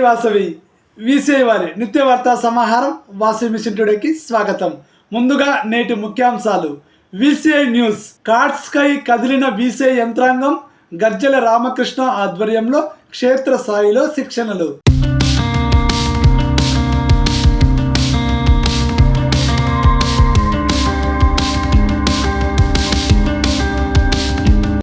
Vasavi. VCI వారి నిత్య వార్తా సమాహారం వాసవి మిషన్ టుడేకి స్వాగతం. ముందుగా నేటి ముఖ్యాంశాలు. VCI news. కార్డ్స్ కదిలిన విసిఐ యంత్రాంగం గర్జల రామకృష్ణ ఆధ్వర్యంలో క్షేత్రస్థాయిలో శిక్షణలు.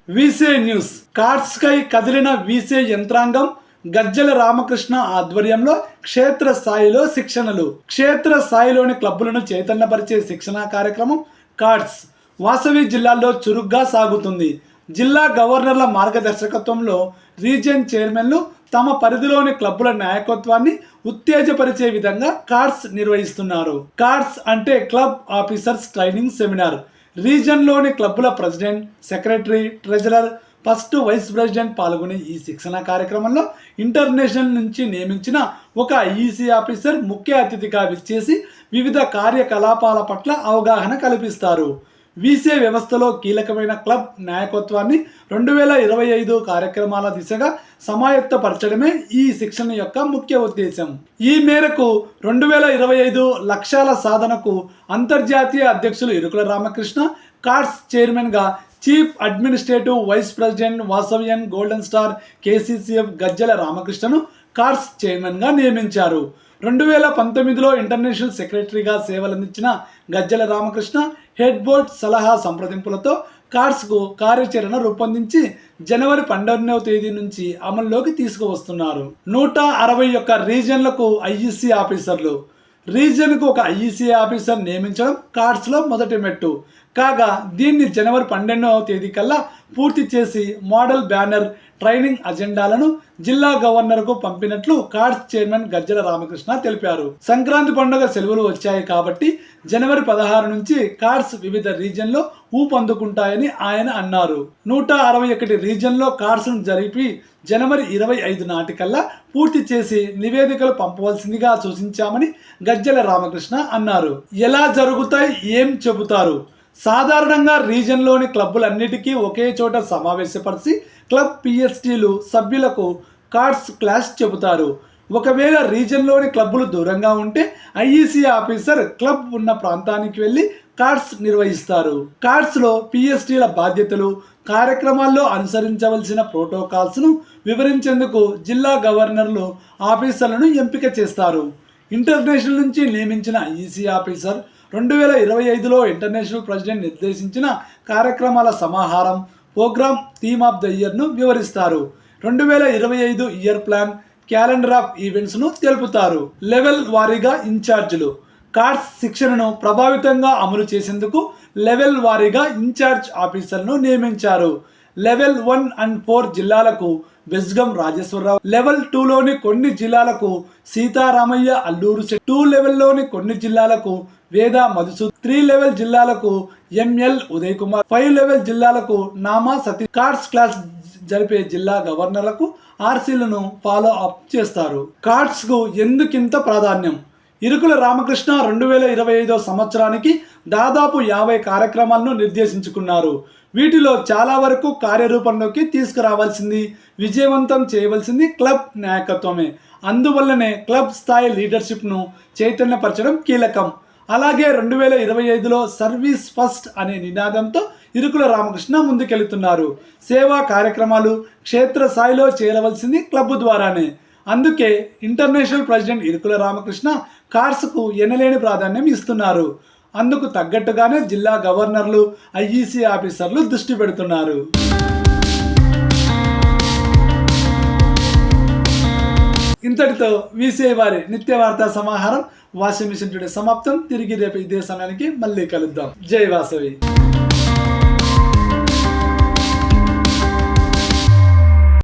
VCI news. కార్డ్స్ కదిలిన విసిఐ యంత్రాంగం గజ్జల రామకృష్ణ ఆధ్వర్యంలో క్షేత్ర స్థాయిలో శిక్షణలు. క్షేత్ర స్థాయిలోని క్లబ్బులను చైతన్యపరిచే శిక్షణా కార్యక్రమం కార్డ్స్ వాసవి జిల్లాలో చురుగ్గా సాగుతుంది. జిల్లా గవర్నర్ల మార్గదర్శకత్వంలో రీజియన్ చైర్మన్లు తమ పరిధిలోని క్లబ్బుల నాయకత్వాన్ని ఉత్తేజపరిచే విధంగా కార్డ్స్ నిర్వహిస్తున్నారు. కార్డ్స్ అంటే క్లబ్ ఆఫీసర్స్ ట్రైనింగ్ సెమినార్. రీజన్లోని క్లబ్బుల president secretary treasurer first vice president పాల్గొనే ఈ శిక్షణ కార్యక్రమంలో ఇంటర్నేషనల్ నుంచి నియమించిన ఒక ఈసీ ఆఫీసర్ ముఖ్య అతిథిగా విచ్చేసి వివిధ కార్యకలాపాల పట్ల అవగాహన కల్పిస్తారు. వీసే వ్యవస్థలో కీలకమైన క్లబ్ నాయకత్వాన్ని రెండు వేల ఇరవై ఐదు కార్యక్రమాల దిశగా సమాయత్తపరచడమే ఈ శిక్షణ యొక్క ముఖ్య ఉద్దేశం. ఈ మేరకు రెండు వేల ఇరవై ఐదు లక్ష్యాల సాధనకు అంతర్జాతీయ అధ్యక్షులు ఇరుకుల రామకృష్ణ కార్డ్స్ చైర్మన్గా chief administrative vice president Vasavyan golden star KCCF Gajjala రామకృష్ణను cars చైర్మన్గా నియమించారు. రెండు వేల పంతొమ్మిదిలో ఇంటర్నేషనల్ సెక్రటరీగా సేవలందించిన గజ్జల రామకృష్ణ హెడ్ బోర్డ్ సలహా సంప్రదింపులతో కార్స్కు కార్యాచరణ రూపొందించి జనవరి పన్నెండవ తేదీ నుంచి అమల్లోకి తీసుకువస్తున్నారు. నూట అరవై ఒక్క రీజన్లకు ఐఈసీ ఆఫీసర్లు రీజియన్కు ఒక ఐఈసీ ఆఫీసర్ నియమించడం కార్డ్స్లో మొదటి మెట్టు. కాగా దీన్ని జనవరి పన్నెండవ తేదీ కల్లా పూర్తి చేసి మోడల్ బ్యానర్ ట్రైనింగ్ అజెండాలను జిల్లా గవర్నర్కు పంపినట్లు కార్డ్స్ చైర్మన్ గజ్జల రామకృష్ణ తెలిపారు. సంక్రాంతి పండుగ సెలవులు వచ్చాయి కాబట్టి జనవరి పదహారు నుంచి కార్డ్స్ వివిధ రీజన్లో ఊపందుకుంటాయని ఆయన అన్నారు. నూట అరవై ఒకటి రీజన్లో కార్డ్స్ను జరిపి జనవరి ఇరవై ఐదు నాటికల్లా పూర్తి చేసి నివేదికలు పంపవలసిందిగా సూచించామని గజ్జల రామకృష్ణ అన్నారు. ఎలా జరుగుతాయి? ఏం చెబుతారు? సాధారణంగా రీజన్లోని క్లబ్బులన్నిటికీ ఒకే చోట సమావేశపరిచి క్లబ్ పిఎస్టీలు సభ్యులకు కార్డ్స్ క్లాస్ చెబుతారు. ఒకవేళ రీజన్లోని క్లబ్బులు దూరంగా ఉంటే ఐఈసీ ఆఫీసర్ క్లబ్ ఉన్న ప్రాంతానికి వెళ్ళి కార్డ్స్ నిర్వహిస్తారు. కార్డ్స్లో పిఎస్టీల బాధ్యతలు కార్యక్రమాల్లో అనుసరించవలసిన ప్రోటోకాల్స్ను వివరించేందుకు జిల్లా గవర్నర్లు ఆఫీసర్లను ఎంపిక చేస్తారు. ఇంటర్నేషనల్ నుంచి నియమించిన ఈసీ ఆఫీసర్ రెండు వేల ఇరవై ఐదులో ఇంటర్నేషనల్ ప్రెసిడెంట్ నిర్దేశించిన కార్యక్రమాల సమాహారం ప్రోగ్రామ్ థీమ్ ఆఫ్ ద ఇయర్ను వివరిస్తారు. రెండు వేల ఇరవై ఐదు ఇయర్ ప్లాన్ క్యాలెండర్ ఆఫ్ ఈవెంట్స్ను తెలుపుతారు. లెవెల్ వారీగా ఇన్ఛార్జీలు కార్డ్స్ శిక్షణను ప్రభావితంగా అమలు చేసేందుకు లెవెల్ వారీగా ఇన్ఛార్జ్ ఆఫీసర్ను నియమించారు. లెవెల్ వన్ అండ్ ఫోర్ జిల్లాలకు బెస్గం రాజేశ్వరరావు లెవెల్ టూలోని కొన్ని జిల్లాలకు సీతారామయ్య అల్లూరు టూ లెవెల్లోని కొన్ని జిల్లాలకు వేద మధుసూ త్రీ లెవెల్ జిల్లాలకు ML Uday Kumar five level జిల్లాలకు నామా సతీ. కార్డ్స్ క్లాస్ జరిపే జిల్లా గవర్నర్లకు ఆర్సీలను ఫాలో అప్ చేస్తారు. కార్డ్స్కు ఎందుకింత ప్రాధాన్యం? ఇరుకుల రామకృష్ణ రెండు వేల ఇరవై ఐదో సంవత్సరానికి దాదాపు యాభై కార్యక్రమాలను నిర్దేశించుకున్నారు. వీటిలో చాలా వరకు కార్యరూపంలోకి తీసుకురావాల్సింది విజయవంతం చేయవలసింది క్లబ్ నాయకత్వమే. అందువల్లనే క్లబ్ స్థాయి లీడర్షిప్ను చైతన్యపరచడం కీలకం. అలాగే రెండు వేల ఇరవై ఐదులో సర్వీస్ ఫస్ట్ అనే నినాదంతో ఇరుకుల రామకృష్ణ ముందుకెళ్తున్నారు. సేవా కార్యక్రమాలు క్షేత్రస్థాయిలో చేరవలసింది క్లబ్ ద్వారానే. అందుకే ఇంటర్నేషనల్ ప్రెసిడెంట్ ఇరుకుల రామకృష్ణ కార్స్కు ఎనలేని ప్రాధాన్యం ఇస్తున్నారు. అందుకు తగ్గట్టుగానే జిల్లా గవర్నర్లు ఐఈసీ ఆఫీసర్లు దృష్టి పెడుతున్నారు. ఇంతటితో వీసీఐ వారి నిత్య వార్తా సమాహారం వాషింగ్ మిషన్ టుడే సమాప్తం. తిరిగి రేపు ఇదే సమయానికి మళ్ళీ కలుద్దాం. జై వాసవి.